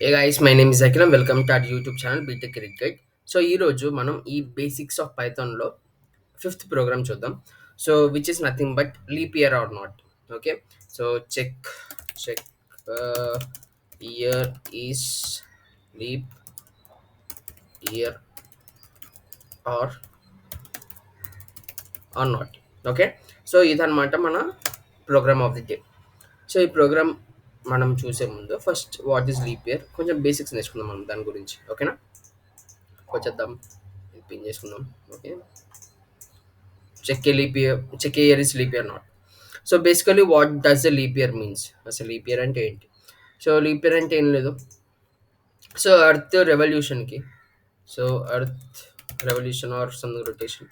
Hey guys my name is Akhilam welcome to our YouTube channel BTech cricket so ఈరోజు మనం ఈ basics of పైథాన్లో fifth program చూద్దాం. So which is nothing but leap year or not okay so check check year is leap year or or not okay so ఇదన్నమాట మన program of the day so ఈ program మనం చూసే ముందు first what is leap year కొంచెం basics నేర్చుకుందాం మనం దాని గురించి ఓకేనా వచ్చేద్దాం. పిన్ చేసుకుందాం okay check a leap year check a year is leap year not so basically what does the leap year means అసలు లీప్ ఇయర్ అంటే ఏంటి? సో లీప్ ఇయర్ అంటే ఏం లేదు. So earth రెవల్యూషన్కి so earth revolution or something rotation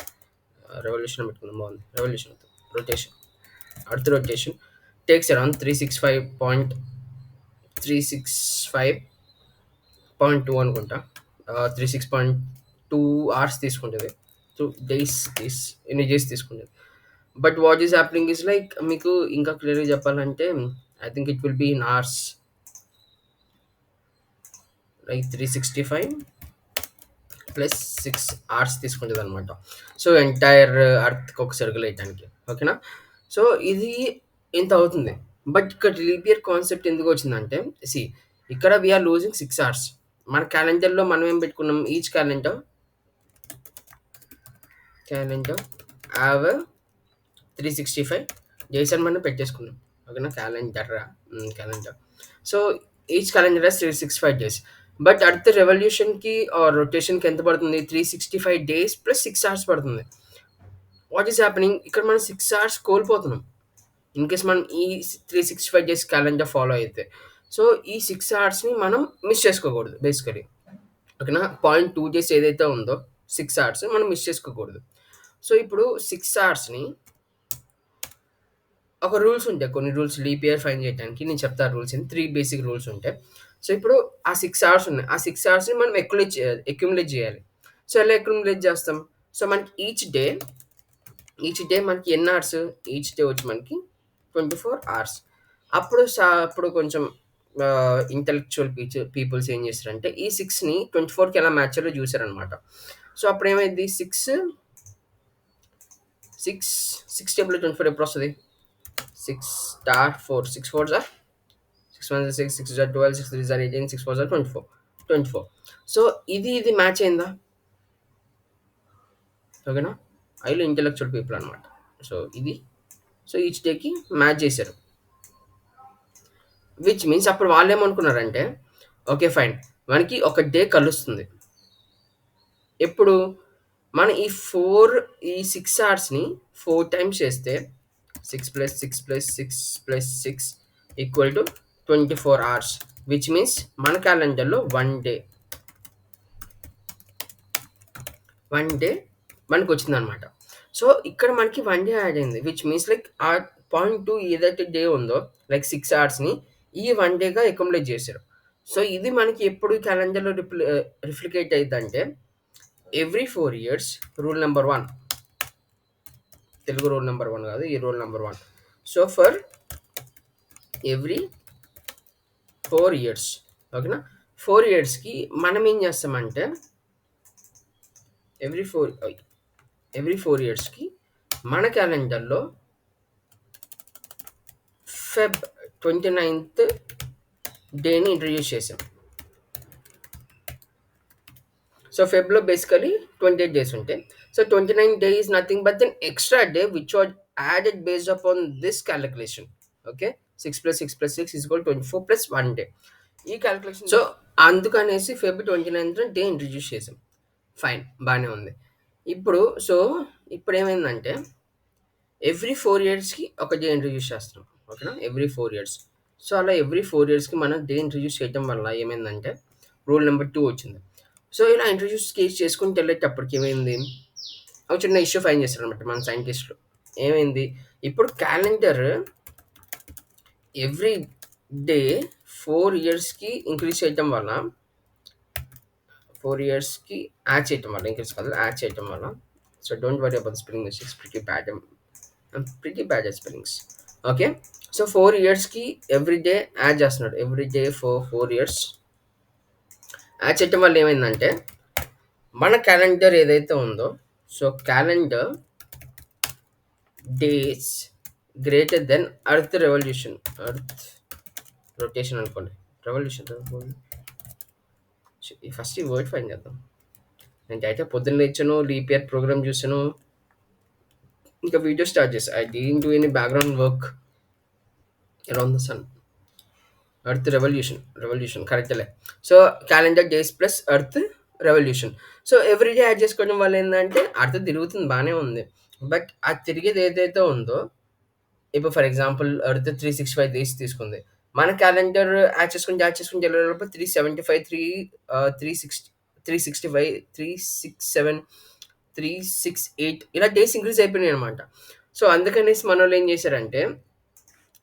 revolution పెట్టుకుందాం బాగుంది. Revolution rotation earth rotation takes around three six five point three six five point two అనుకుంటా three six point two hours తీసుకుంటుంది. Two days days ఎన్ని days తీసుకుంటుంది. But what is యాప్లింగ్ is like మీకు ఇంకా క్లియర్గా చెప్పాలంటే I think it will be in hours like three sixty five plus six hours తీసుకుంటుంది అనమాట సో ఎంటైర్ అర్త్కి ఒక సర్కిల్ వేయటానికి. ఓకేనా సో ఇది ఇంత అవుతుంది? బట్ ఇక్కడ లీప్ ఇయర్ కాన్సెప్ట్ ఎందుకు వచ్చిందంటే సి ఇక్కడ వీఆర్ లూజింగ్ సిక్స్ అవర్స్ మన క్యాలెండర్లో మనం ఏం పెట్టుకున్నాం? Each calendar calendar have three sixty five days అని మనం పెట్టేసుకున్నాం ఓకేనా calendar calendar so each calendar three six five days but earth రెవల్యూషన్కి or రొటేషన్కి ఎంత పడుతుంది? Three sixty five days plus six hours పడుతుంది. వాట్ ఈస్ హ్యాపెనింగ్ ఇక్కడ మనం సిక్స్ అవర్స్ కోల్పోతున్నాం. ఇన్ కేస్ మనం ఈ three sixty five days calendar follow అయితే. సో ఈ సిక్స్ అవర్స్ని మనం మిస్ చేసుకోకూడదు బేసికలీ ఓకేనా పాయింట్ టూ డేస్ ఏదైతే ఉందో సిక్స్ అవర్స్ మనం మిస్ చేసుకోకూడదు. సో ఇప్పుడు సిక్స్ అవర్స్ని ఒక రూల్స్ ఉంటాయి. కొన్ని రూల్స్ లీప్ ఇయర్ ఫైన్ చేయడానికి నేను చెప్తా రూల్స్ అని త్రీ బేసిక్ రూల్స్ ఉంటాయి. సో ఇప్పుడు ఆ సిక్స్ అవర్స్ ఉన్నాయి. ఆ సిక్స్ అవర్స్ని మనం ఎక్యులేట్ చేయాలి ఎక్యుములేట్ చేయాలి. సో ఎలా ఎక్యుములేట్ చేస్తాం? సో మనకి ఈచ్ డే ఈచ్ డే మనకి ఎన్ని అవర్స్ ఈచ్ డే వచ్చి మనకి ట్వంటీ ఫోర్ అవర్స్. అప్పుడు అప్పుడు కొంచెం ఇంటలెక్చువల్ పీచ్ పీపుల్స్ ఏం చేశారంటే ఈ సిక్స్ని ట్వంటీ ఫోర్కి ఎలా మ్యాచ్లో చూసారనమాట సో అప్పుడు ఏమైంది? Six six six table twenty four ఎప్పుడు వస్తుంది? Six star four six four sir six one six six జార్ ట్వెల్వ్ సిక్స్ త్రీ జార్ eighteen six four jar twenty four twenty four so ఇది ఇది మ్యాచ్ అయిందా? ఓకేనా? ఐలో ఇంటెలెక్చువల్ పీపుల్ అనమాట సో ఇది సో ఈచ్ డేకి మ్యాచ్ చేశారు. విచ్ మీన్స్ అప్పుడు వాళ్ళు ఏమనుకున్నారంటే ఓకే ఫైన్ మనకి ఒక డే కలుస్తుంది. ఎప్పుడు? మనం ఈ ఫోర్ ఈ సిక్స్ అవర్స్ని ఫోర్ టైమ్స్ చేస్తే six plus six plus six plus six equal to twenty four hours which means మన క్యాలెండర్లో వన్ డే వన్ డే మనకు వచ్చిందనమాట సో ఇక్కడ మనకి వన్ డే యాడ్ అయింది విచ్ మీన్స్ లైక్ ఆ పాయింట్ టూ ఏదైతే డే ఉందో లైక్ సిక్స్ అవర్స్ని ఈ వన్ డేగా అకామిడేట్ చేశారు. సో ఇది మనకి ఎప్పుడు క్యాలెండర్లో రిప్లి రిఫ్లికేట్ అయిందంటే every four years rule number one Telugu rule number one కాదు ఈ rule number one so for every four years ఓకేనా ఫోర్ ఇయర్స్కి మనం ఏం చేస్తామంటే ఎవ్రీ ఫోర్ ఎవ్రీ ఫోర్ ఇయర్స్కి మన క్యాలెండర్లో ఫెబ్ ట్వంటీ నైన్త్ డేని ఇంట్రడ్యూస్ చేసాం. సో ఫెబ్లో బేసికలీ ట్వంటీ ఎయిట్ డేస్ ఉంటాయి so twenty nine day is nothing but then extra day which was added based upon this calculation okay six plus six plus six is goal twenty four plus one day ఈ calculation so అందుకనేసి Feb twenty ninth day introduce చేసాం. Fine బాగానే ఉంది. ఇప్పుడు so ఇప్పుడు ఏమైందంటే every four ఇయర్స్కి ఒక డే ఇంట్రడ్యూస్ చేస్తాం ఓకేనా? ఎవ్రీ ఫోర్ ఇయర్స్ సో అలా ఎవ్రీ ఫోర్ ఇయర్స్కి మనం డే ఇంట్రడ్యూస్ చేయడం వల్ల ఏమైందంటే రూల్ నెంబర్ టూ వచ్చింది. సో ఇలా ఇంట్రడ్యూస్ కేస్ చేసుకుంటూ వెళ్ళేటప్పటికి ఏమైంది? ఒక చిన్న ఇష్యూ ఫైన్ చేస్తారు అనమాట మన సైంటిస్టులు ఏమైంది? ఇప్పుడు క్యాలెండర్ ఎవ్రీ డే ఫోర్ ఇయర్స్కి ఇంక్రీజ్ చేయటం వల్ల ఫోర్ ఇయర్స్కి యాడ్ చేయటం వల్ల ఇంకా కాదు యాడ్ చేయటం వల్ల. So don't worry about spelling mistakes pretty bad pretty bad spellings. Okay? So four ఇయర్స్కి ఎవ్రీ డే యాడ్ చేస్తున్నాడు. Every day four four years. Add చేయటం వల్ల ఏమైందంటే మన క్యాలెండర్ ఏదైతే ఉందో so calendar days greater than earth revolution. Earth rotation అనుకోండి. Revolution. First ఈ వర్డ్ ఫైన్ చేద్దాం. నేను అయితే పొద్దున్న లేచాను లీప్ ఇయర్ ప్రోగ్రామ్ చూసాను ఇంకా వీడియో స్టార్ట్ చేసా I didn't do any background work around the sun earth revolution revolution కరెక్ట్లే so calendar days plus earth revolution so every day add చేసుకోవడం వల్ల ఏంటంటే అర్త్ తిరుగుతుంది బాగానే ఉంది. బట్ ఆ తిరిగేది ఏదైతే ఉందో ఇప్పుడు for example earth three sixty five days తీసుకుంది. మన క్యాలెండర్ యాడ్ చేసుకుని యాడ్ చేసుకుని వెళ్ళేటప్పుడు three seventy five three three sixty three sixty five three six seven three six eight ఇలా డేస్ ఇంక్రీజ్ అయిపోయినాయి అనమాట సో అందుకనేసి మన వాళ్ళు ఏం చేశారంటే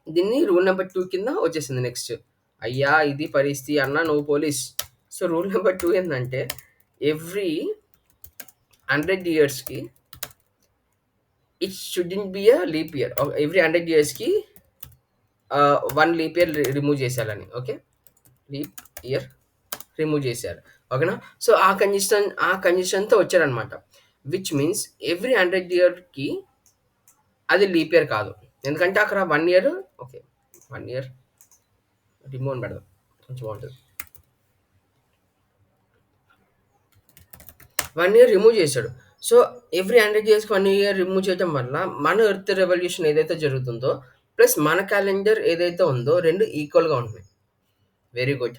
దీన్ని రూల్ నెంబర్ టూ కింద వచ్చేసింది నెక్స్ట్ అయ్యా ఇది పరిస్థితి అన్న నువ్వు police so rule number two ఏంటంటే ఎవ్రీ హండ్రెడ్ ఇయర్స్కి it in be a leap year every hundred ఇయర్స్కి వన్ లీప్ ఇయర్ రిమూవ్ చేసేయాలని ఓకే లీప్ ఇయర్ రిమూవ్ చేశారు ఓకేనా సో ఆ కండిషన్ ఆ కండిషన్తో వచ్చారనమాట విచ్ మీన్స్ ఎవ్రీ హండ్రెడ్ ఇయర్కి అది లీప్ ఇయర్ కాదు. ఎందుకంటే అక్కడ one year okay one year remove అని పెడదాం. కొంచెం బాగుంటుంది వన్ ఇయర్ రిమూవ్ చేశాడు. సో ఎవ్రీ హండ్రెడ్ ఇయర్స్కి వన్ ఇయర్ రిమూవ్ చేయడం వల్ల మన ఎర్త్ రెవల్యూషన్ ఏదైతే జరుగుతుందో ప్లస్ మన క్యాలెండర్ ఏదైతే ఉందో రెండు ఈక్వల్గా ఉంటున్నాయి. వెరీ గుడ్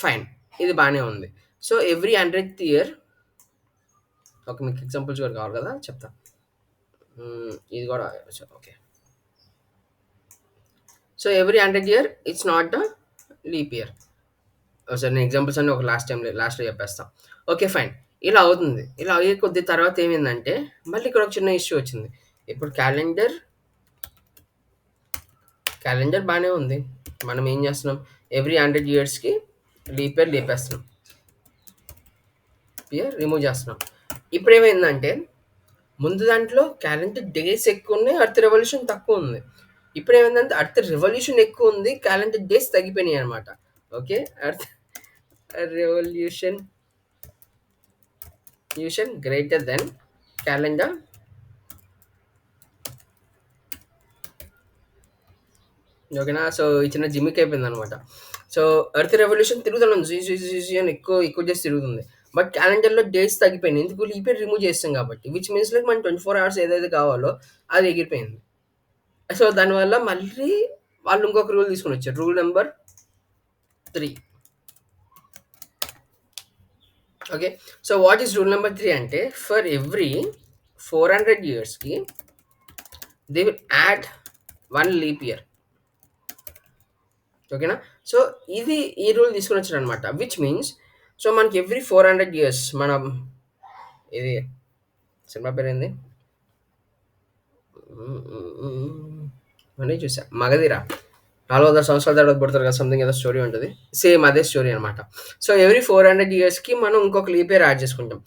ఫైన్ ఇది బాగానే ఉంది. So every hundred year okay మీకు ఎగ్జాంపుల్స్ కూడా కావాలి కదా చెప్తా. Hmm, ఇది కూడా okay. So every hundred year it's not a leap year సరే నేను ఎగ్జాంపుల్స్ అన్ని ఒక లాస్ట్ టైం లాస్ట్లో చెప్పేస్తాం. ఓకే ఫైన్ ఇలా అవుతుంది. ఇలా అయ్యే కొద్ది తర్వాత ఏమైందంటే మళ్ళీ ఇక్కడ ఒక చిన్న ఇష్యూ వచ్చింది. ఇప్పుడు క్యాలెండర్ క్యాలెండర్ బాగానే ఉంది. మనం ఏం చేస్తున్నాం? ఎవ్రీ హండ్రెడ్ ఇయర్స్కి లీప్ ఇయర్ లేపేస్తున్నాం. ఇయర్ రిమూవ్ చేస్తున్నాం. ఇప్పుడు ఏమైందంటే ముందు దాంట్లో క్యాలెండర్ డేస్ ఎక్కువ ఉన్నాయి అర్త్ రెవల్యూషన్ తక్కువ ఉంది. ఇప్పుడు ఏమైందంటే అర్త్ రెవల్యూషన్ ఎక్కువ ఉంది క్యాలెండర్ డేస్ తగ్గిపోయినాయి అనమాట ఓకే అర్త్ రెవల్యూషన్ యూషన్ గ్రేటర్ దెన్ క్యాలెండర్ ఓకేనా? సో ఈ చిన్న జిమ్మిక్ అయిపోయింది అనమాట సో ఎర్త్ రెవల్యూషన్ తిరుగుతున్నాం జీ జీ జీ అని ఎక్కువ ఎక్కువ చేసి తిరుగుతుంది. బట్ క్యాలెండర్లో డేస్ తగ్గిపోయింది ఎందుకు? లీప్ రిమూవ్ చేస్తాం కాబట్టి. విచ్ మీన్స్ లైక్ మన ట్వంటీ ఫోర్ అవర్స్ ఏదైతే కావాలో అది ఎగిరిపోయింది. సో దానివల్ల మళ్ళీ వాళ్ళు ఇంకొక రూల్ తీసుకొని వచ్చారు. Rule number three okay? So what is rule number three అంటే ఫర్ ఎవ్రీ ఫోర్ హండ్రెడ్ ఇయర్స్కి they will add one leap year ఓకేనా? సో ఇది ఈ రూల్ తీసుకొని వచ్చాడు అనమాట విచ్ మీన్స్ సో మనకి ఎవ్రీ ఫోర్ హండ్రెడ్ ఇయర్స్ మనం ఇది సినిమా పేరు ఏంది? మనీ చూసా. మగధీరా. నాలుగు వందల సంవత్సరాల తర్వాత పుడతారు కదా సంథింగ్ ఏదో స్టోరీ ఉంటుంది. సేమ్ అదే స్టోరీ అనమాట సో ఎవ్రీ ఫోర్ హండ్రెడ్ ఇయర్స్కి మనం ఇంకొక లీప్ ఇయర్ యాడ్ చేసుకుంటాం.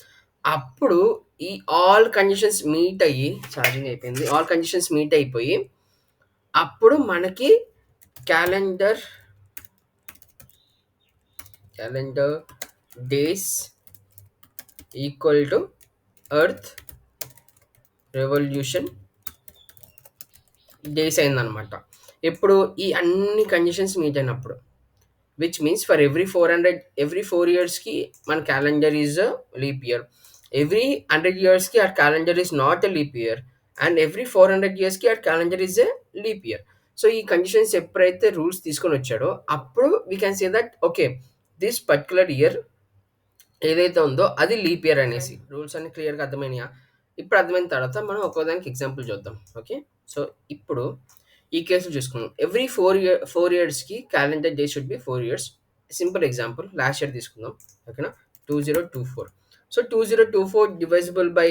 అప్పుడు ఈ ఆల్ కండిషన్స్ మీట్ అయ్యి ఛార్జింగ్ అయిపోయింది. ఆల్ కండిషన్స్ మీట్ అయిపోయి అప్పుడు మనకి calendar calendar days equal to earth revolution days అయిందనమాట ఇప్పుడు ఈ అన్ని కండిషన్స్ మీట్ అయినప్పుడు which means for every four hundred every four ఇయర్స్కి మన calendar is leap year every hundred ఇయర్స్కి ఆ calendar is not a leap year and every four hundred ఇయర్స్కి ఆ calendar is a leap year so ఈ conditions ఎప్పుడైతే rules తీసుకొని వచ్చాడో అప్పుడు we can say that okay this particular year ఏదైతే ఉందో అది లీప్ ఇయర్ అనేసి. రూల్స్ అన్ని క్లియర్గా అర్థమైనాయా? ఇప్పుడు అర్థమైన తర్వాత మనం ఒక్కోదానికి ఎగ్జాంపుల్ చూద్దాం ఓకే సో ఇప్పుడు ఈ కేసులో చూసుకుందాం. ఎవ్రీ ఫోర్ ఇయర్ ఫోర్ ఇయర్స్కి calendar day should be four years simple example last year తీసుకుందాం ఓకేనా? Two zero two four so two zero two four divisible by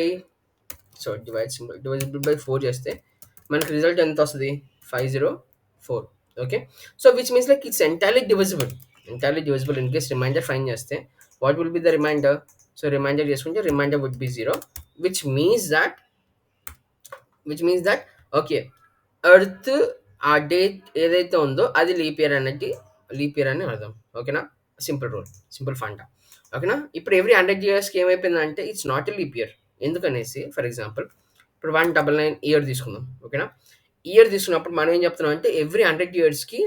so divide simple divisible by four చేస్తే మనకి result ఎంత వస్తుంది? Five zero four okay so which means like it's entirely divisible entirely divisible in case remainder fine చేస్తే what will be the remainder so remainder చేసుకుంటే remainder would be zero which means that which means that okay earth uh date ఏదైతే ఉందో అది leap year అనేది leap year అని అర్థం. ఓకేనా? Simple rule simple funda ఓకేనా? ఇప్పుడు ఎవ్రీ హండ్రెడ్ ఇయర్స్కి ఏమైపోయిందంటే it's not a leap year ఎందుకనేసి for example ఇప్పుడు వన్ డబల్ నైన్ ఇయర్ తీసుకుందాం. ఓకేనా? ఇయర్ తీసుకున్నప్పుడు మనం ఏం చెప్తున్నాం అంటే ఎవ్రీ హండ్రెడ్ ఇయర్స్కి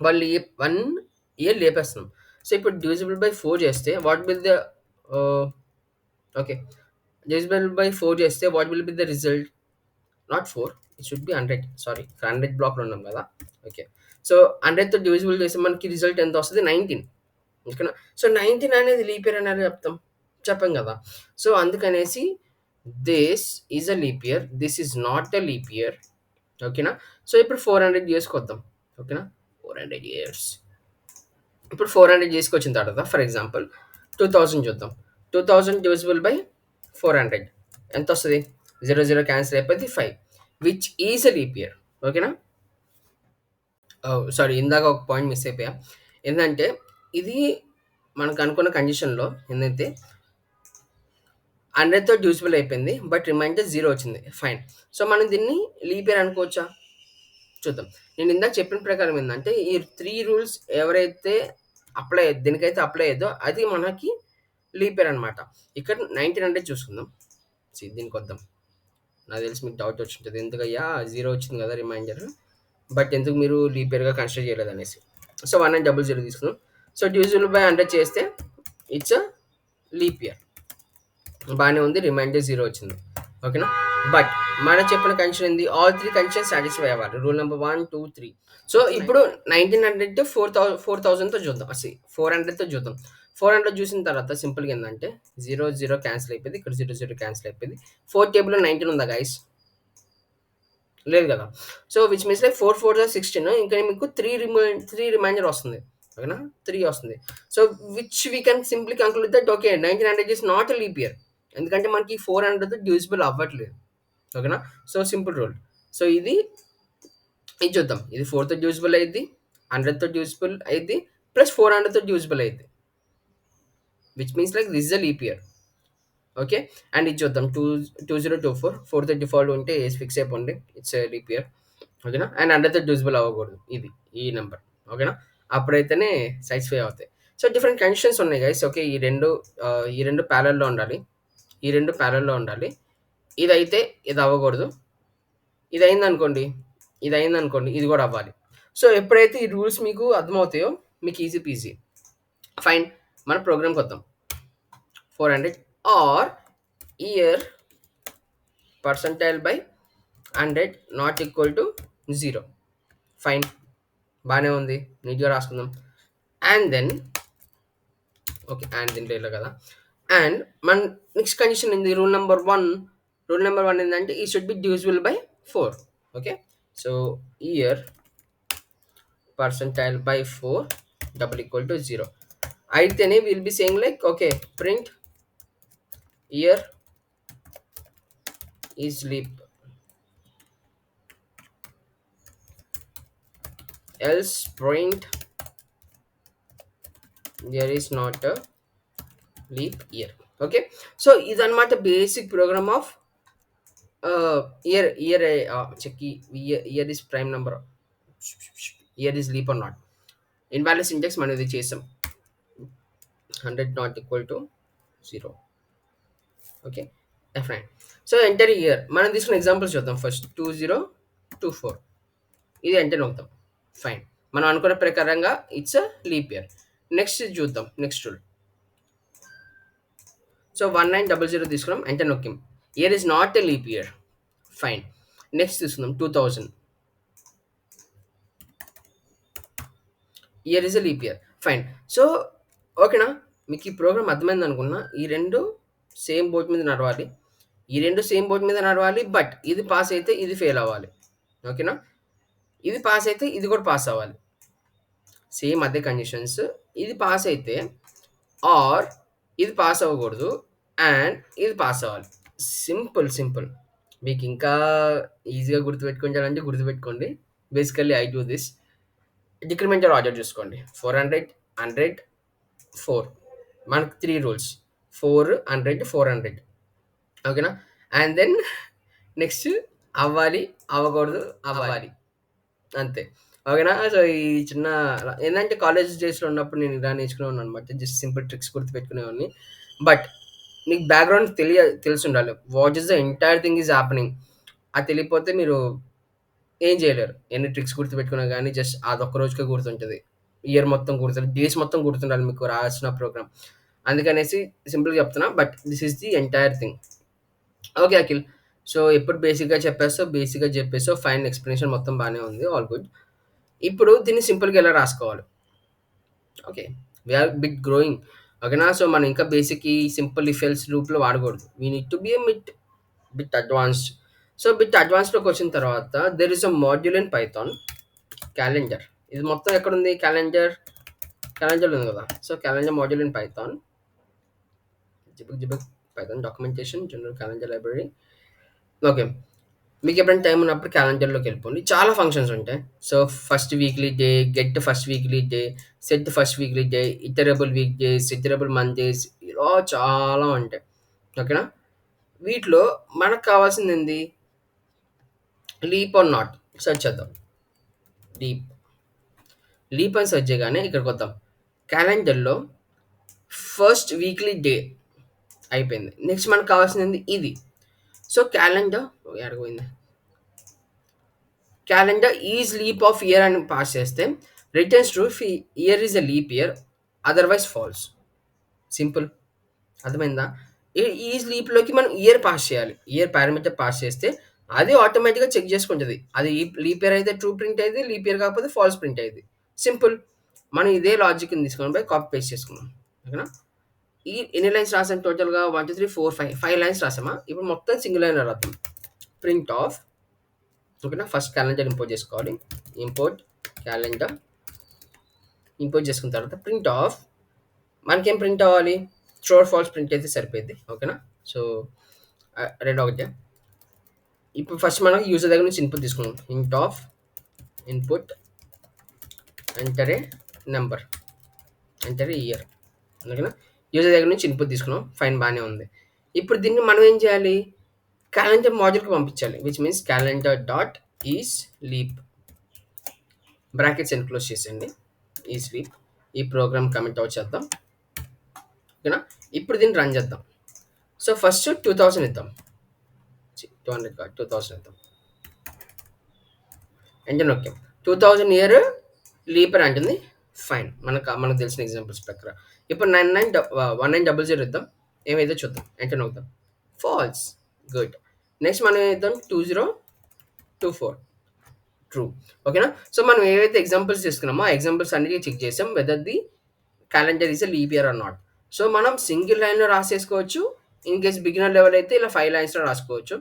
వాళ్ళు వన్ ఇయర్ లేపేస్తున్నాం. సో ఇప్పుడు డివిజిబుల్ బై ఫోర్ చేస్తే what will the okay divisible by four చేస్తే what will be the result not four it should be hundred sorry hundred బ్లాక్లో ఉన్నాం కదా. ఓకే సో హండ్రెడ్తో డివిజిబుల్ చేస్తే మనకి రిజల్ట్ ఎంత వస్తుంది? నైన్టీన్ ఓకేనా? సో నైన్టీన్ అనేది లీప్ ఇయర్ అనేది చెప్తాం. చెప్పాం కదా. సో అందుకనేసి this is a leap year this is not a leap year ఓకేనా? సో ఇప్పుడు ఫోర్ హండ్రెడ్ ఇయర్స్కి ఓకేనా? ఫోర్ హండ్రెడ్ ఇయర్స్ ఇప్పుడు ఫోర్ హండ్రెడ్ ఇయర్స్కి వచ్చిన తర్వాత ఫర్ ఎగ్జాంపుల్ టూ థౌజండ్ చూద్దాం. Two thousand divisible by four hundred ఎంత వస్తుంది? జీరో జీరో క్యాన్సిల్ అయిపోయింది five which is a leap year ఓకేనా oh, సారీ ఇందాక ఒక పాయింట్ మిస్ అయిపోయా. ఏంటంటే ఇది మనకు అనుకున్న కండిషన్లో ఏంటంటే హండ్రెడ్తో డ్యూసిబుల్ అయిపోయింది బట్ రిమైండర్ జీరో వచ్చింది. ఫైన్ సో మనం దీన్ని లీప్ ఇయర్ అనుకోవచ్చా? చూద్దాం. నేను ఇందాక చెప్పిన ప్రకారం ఏంటంటే ఈ త్రీ రూల్స్ ఎవరైతే అప్లై దీనికైతే అప్లై అయ్యేదో అది మనకి లీప్ ఇయర్ అనమాట ఇక్కడ నైన్టీన్ హండ్రెడ్ చూసుకుందాం. See, దీనికి వద్దాం. నాకు తెలిసి మీకు డౌట్ వచ్చింటుంది ఎందుకయ్యా? జీరో వచ్చింది కదా రిమైండర్ బట్ ఎందుకు మీరు లీప్ ఇయర్గా కన్సిడర్ చేయలేదు అనేసి. So one and double zero తీసుకుందాం. సో డ్యూజిల్ బై హండ్రెడ్ చేస్తే ఇట్స్ అ లీప్ ఇయర్ బాగానే ఉంది రిమైండర్ జీరో వచ్చింది. ఓకేనా బట్ మన చెప్పిన కండిషన్ ఏంది? ఆల్ త్రీ కండిషన్ సాటిస్ఫై అవ్వాలి. Rule number one two three so ఇప్పుడు nineteen hundred four thousand four థౌసండ్తో చూద్దాం. అసలు ఫోర్ హండ్రెడ్తో చూద్దాం. ఫోర్ హండ్రెడ్ చూసిన తర్వాత సింపుల్గా ఏంటంటే జీరో జీరో క్యాన్సిల్ అయిపోయింది. ఇక్కడ జీరో జీరో క్యాన్సిల్ అయిపోయింది. ఫోర్ టేబుల్లో నైన్టీన్ ఉందా గైస్ లేదు కదా? So which means like four four sixteen ఇంకా మీకు త్రీ రిమై త్రీ రిమైండర్ వస్తుంది. ఓకేనా త్రీ వస్తుంది. So which we can simply conclude that okay nineteen hundred is not leap year ఎందుకంటే మనకి ఫోర్ హండ్రెడ్ డ్యూసిబుల్ అవ్వట్లేదు. ఓకేనా? So simple rule. సో ఇది ఇది చూద్దాం. ఇది ఫోర్తో డ్యూసిబుల్ అయింది హండ్రెడ్తో డ్యూజిబుల్ అయింది ప్లస్ ఫోర్ హండ్రెడ్తో డ్యూసిబుల్ అయింది. Which means like this the leap year okay? And ఇది చూద్దాం. Two two zero two four. Fourth default ఉంటే ఫిక్స్ అయిపోండి. ఇట్స్ లీప్ ఇయర్ ఓకేనా? అండ్ హండ్రెడ్తో డ్యూజిబుల్ అవ్వకూడదు. ఇది ఈ నెంబర్. ఓకేనా? అప్పుడైతేనే సాటిస్ఫై అవుతాయి. సో డిఫరెంట్ కండిషన్స్ ఉన్నాయి గైస్ ఓకే? ఈ రెండు ఈ రెండు ప్యారల్లో ఉండాలి. ఈ రెండు ప్యారల్లో ఉండాలి. ఇదైతే ఇది అవ్వకూడదు. ఇది అయింది అనుకోండి ఇది అయింది అనుకోండి ఇది కూడా అవ్వాలి. సో ఎప్పుడైతే ఈ రూల్స్ మీకు అర్థమవుతాయో మీకు ఈజీ పీజీ ఫైన్ మన ప్రోగ్రామ్కి వద్దాం. Four hundred or year percentile by hundred not equal to zero fine బాగానే ఉంది. నీట్గా రాసుకుందాం. అండ్ దెన్ ఓకే అండ్ దీంట్లో ఇలా కదా. And man, next condition in the rule number one, rule number one is that it should be divisible by 4. Okay. So here percentile by 4 double equal to 0. I then we'll be saying like okay print year is leap else print there is not a leap year okay so ఇదన్నమాట basic program of year year చెక్కి year is prime number year is leap or not invalid index మనం ఇది చేసాం. Hundred not equal to zero okay fine so enter year మనం తీసుకున్న examples చూద్దాం first two zero two four ఇది enter అవుతాం fine మనం అనుకున్న ప్రకారంగా it's a leap year next చూద్దాం. Next rule so one nine double zero తీసుకున్నాం enter నొక్కాం. Year is not a leap year fine next తీసుకుందాం two thousand year is a leap year fine so ఓకేనా మీకు ఈ programme అర్థమైంది అనుకున్నా ఈ రెండు సేమ్ బోర్డ్ మీద నడవాలి. ఈ రెండు సేమ్ బోర్డ్ మీద నడవాలి బట్ ఇది పాస్ అయితే ఇది ఫెయిల్ అవ్వాలి. ఓకేనా ఇది పాస్ అయితే ఇది కూడా పాస్ అవ్వాలి. సేమ్ అదే కండిషన్స్ ఇది పాస్ అయితే ఆర్ ఇది పాస్ అవ్వకూడదు. అండ్ ఇది పాస్ అవ్వాలి సింపుల్ సింపుల్ మీకు ఇంకా ఈజీగా గుర్తుపెట్టుకుంటారంటే గుర్తుపెట్టుకోండి. Basically I do this decrementer order చూసుకోండి. ఫోర్ హండ్రెడ్ హండ్రెడ్ ఫోర్ మనకు three rules four hundred four hundred ఓకేనా అండ్ దెన్ నెక్స్ట్ అవ్వాలి అవ్వకూడదు అవ్వాలి. అంతే. ఓకేనా? సో, ఈ చిన్న ఏంటంటే కాలేజ్ డేస్‌లో ఉన్నప్పుడు నేను ఇలా నేర్చుకునేవాడిననమాట. జస్ట్ సింపుల్ ట్రిక్స్ గుర్తుపెట్టుకునేవాడిని. బట్ మీకు బ్యాక్‌గ్రౌండ్ తెలియ తెలిసి ఉండాలి what is the entire thing is happening. అది తెలియకపోతే మీరు ఏం చేయలేరు. ఎన్ని ట్రిక్స్ గుర్తుపెట్టుకున్నా కానీ జస్ట్ అదొక్క రోజుకే గుర్తుంటుంది ఇయర్ మొత్తం గుర్తుంది డేస్ మొత్తం గుర్తుండాలి మీకు రాసిన ప్రోగ్రామ్. అందుకనేసి సింపుల్‌గా చెప్తున్నా. But this is the entire thing. Okay Akhil. So, ఎప్పుడు బేసిక్‌గా చెప్పేస్తో బేసిక్‌గా చెప్పేసో ఫైన్ ఎక్స్ప్లెనేషన్ మొత్తం బాగానే ఉంది. All good. ఇప్పుడు దీన్ని సింపుల్‌గా ఎలా రాసుకోవాలి? Okay. We are big growing. ఓకేనా? సో, మనం ఇంకా బేసిక్ ఈ సింపుల్ ఇఫెల్స్ లూప్‌లో వాడకూడదు. వీ నీడ్ టు బి మిట్ బిట్ అడ్వాన్స్డ్. సో, బిట్ అడ్వాన్స్‌లోకొచ్చిన తర్వాత there is a module in Python calendar. ఇది మొత్తం ఎక్కడుంది? క్యాలెండర్ క్యాలెండర్ ఉంది కదా! So, calendar module in Python. జిబుక్ జిబుక్ Python documentation general calendar library. Okay. మీకు ఎప్పుడైనా టైం ఉన్నప్పుడు క్యాలెండర్లోకి వెళ్ళిపోండి చాలా ఫంక్షన్స్ ఉంటాయి. So, first weekly day, get first weekly day, set first weekly day, iterable week days, iterable month days ఇలా చాలా ఉంటాయి. ఓకేనా? వీటిలో మనకు కావాల్సిందేంది? లీప్ ఆర్ నాట్ సెర్చ్ చేద్దాం. లీప్. లీప్ అని సెర్చ్ చేయగానే ఇక్కడికొద్దాం. క్యాలెండర్‌లో ఫస్ట్ వీక్లీ డే అయిపోయింది. నెక్స్ట్ మనకు కావాల్సిందేంది? ఇది. సో, క్యాలెండర్ యాడికి calendar is leap of year అని పాస్ చేస్తే returns true year is a leap year otherwise false. Simple. అర్థమైందా? ఈ ఈజ్ లీప్‌లోకి మనం ఇయర్ పాస్ చేయాలి. ఇయర్ పారామీటర్ పాస్ చేస్తే అది ఆటోమేటిక్‌గా చెక్ చేసుకుంటుంది అది లీప్ ఇయర్ అయితే ట్రూ ప్రింట్ అయ్యింది లీప్ ఇయర్ కాకపోతే ఫాల్స్ ప్రింట్ అయ్యిద్ది. సింపుల్. మనం ఇదే లాజిక్‌ని తీసుకొని పోయి కాపీ పేస్ట్ చేసుకున్నాం ఓకేనా? ఈ ఎన్ని లైన్స్ రాసాం టోటల్‌గా 1, 2, 3, 4, 5 5 లైన్స్ రాసామా? ఇప్పుడు మొత్తం సింగిల్ లైన్ రాద్దాం. ప్రింట్ ఆఫ్ ఓకేనా? ఫస్ట్ క్యాలెండర్ ఇంపోర్ట్ చేసుకోవాలి. Import calendar. ఇంపోర్ట్ చేసుకున్న తర్వాత ప్రింట్ ఆఫ్ మనకేం ప్రింట్ అవ్వాలి? ట్రూ ఫాల్స్ ప్రింట్ అయితే సరిపోయింది ఓకేనా? సో, రెండు ఒకటే. ఇప్పుడు ఫస్ట్ మనం యూజర్ దగ్గర నుంచి ఇన్పుట్ తీసుకుందాం. Int of input enter a number enter year. ఓకేనా? యూజర్ దగ్గర నుంచి ఇన్పుట్ తీసుకున్నాం. ఫైన్ బాగానే ఉంది. ఇప్పుడు దీన్ని మనం ఏం చేయాలి? క్యాలెండర్ మాడ్యూల్‌కి పంపించాలి. Which means calendar dot is leap. Brackets enclose చేసేయండి. Is leap. ఈ ప్రోగ్రామ్ కమిట్ అవుట్ చేద్దాం. ఓకేనా? ఇప్పుడు దీన్ని రన్ చేద్దాం. సో, ఫస్ట్ 2000 ఇద్దాం. టూ హండ్రెడ్ కాదు 2000 ఇద్దాం. ఎంటర్ నొక్కాం. 2000 ఇయర్ లీపర్ అంటుంది. ఫైన్. మనకు మనకు తెలిసిన ఎగ్జాంపుల్స్ ప్రకారం. ఇప్పుడు nine nine one nine double zero ఇద్దాం. ఏమైతే చూద్దాం. ఎంటర్ నొక్కుదాం. ఫాల్స్. గుడ్. నెక్స్ట్ మనం అవుద్దాం two zero two four true. ఓకేనా? సో, మనం ఏవైతే ఎగ్జాంపుల్స్ తీసుకున్నామో ఆ ఎగ్జాంపుల్స్ అన్నిటికీ చెక్ చేసాం. Whether the calendar is leap year or not. So, మనం సింగిల్ లైన్‌లో రాసేసుకోవచ్చు. ఇన్ కేస్ బిగినర్ లెవెల్ అయితే ఇలా ఫైవ్ లైన్స్‌లో రాసుకోవచ్చు.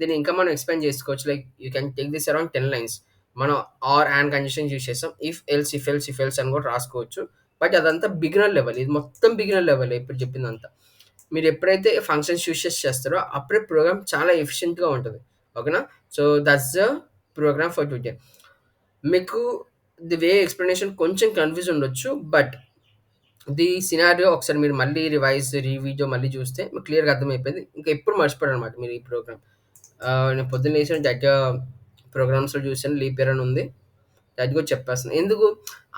దీన్ని ఇంకా మనం ఎక్స్ప్లెయిన్ చేసుకోవచ్చు. Like you can take this around 10 lines. మనం ఆర్ అండ్ కండిషన్ యూజ్ చేస్తాం if else, if else, if else అని కూడా రాసుకోవచ్చు. బట్ అదంతా బిగినర్ లెవెల్. ఇది మొత్తం బిగినర్ లెవెల్ ఇప్పుడు చెప్పిందంతా. మీరు ఎప్పుడైతే ఫంక్షన్స్ యూజ్ చేసి చేస్తారో అప్పుడే ప్రోగ్రామ్ చాలా ఎఫిషియెంట్‌గా ఉంటుంది ఓకేనా? So, that's the program for today. మీకు ది వే ఎక్స్ప్లెనేషన్ కొంచెం కన్‌ఫ్యూజ్ ఉండొచ్చు. బట్ ది సినారియో ఒకసారి మీరు మళ్ళీ రివైజ్, రీవీడియో మళ్ళీ చూస్తే మీకు క్లియర్‌గా అర్థమైపోయింది. ఇంకా ఎప్పుడు మర్చిపోరనమాట మీరు ఈ ప్రోగ్రామ్. నేను పొద్దున్న లేసిన డైరెక్ట్‌గా ప్రోగ్రామ్స్‌లో చూసాను లీప్ ఇయర్ అని ఉంది. అది కూడా చెప్పేస్తాను. ఎందుకు?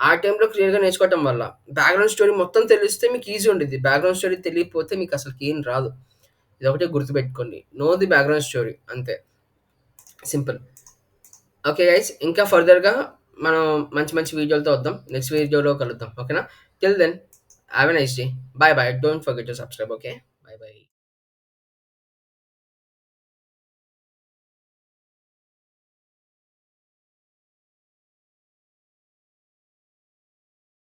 ఆ టైంలో క్లియర్‌గా నేర్చుకోవటం వల్ల. బ్యాక్‌గ్రౌండ్ స్టోరీ మొత్తం తెలిస్తే మీకు ఈజీ ఉండేది బ్యాక్‌గ్రౌండ్ స్టోరీ తెలియకపోతే మీకు అసలు ఏం రాదు. ఇది ఒకటే గుర్తుపెట్టుకోండి. నో ది బ్యాక్‌గ్రౌండ్ స్టోరీ అంతే. సింపుల్. Okay guys. ఇంకా ఫర్దర్‌గా మనం మంచి మంచి వీడియోలతో వద్దాం. నెక్స్ట్ వీడియోలో కలుద్దాం. ఓకేనా? Till then have a nice day. Bye bye don't forget to subscribe. Okay.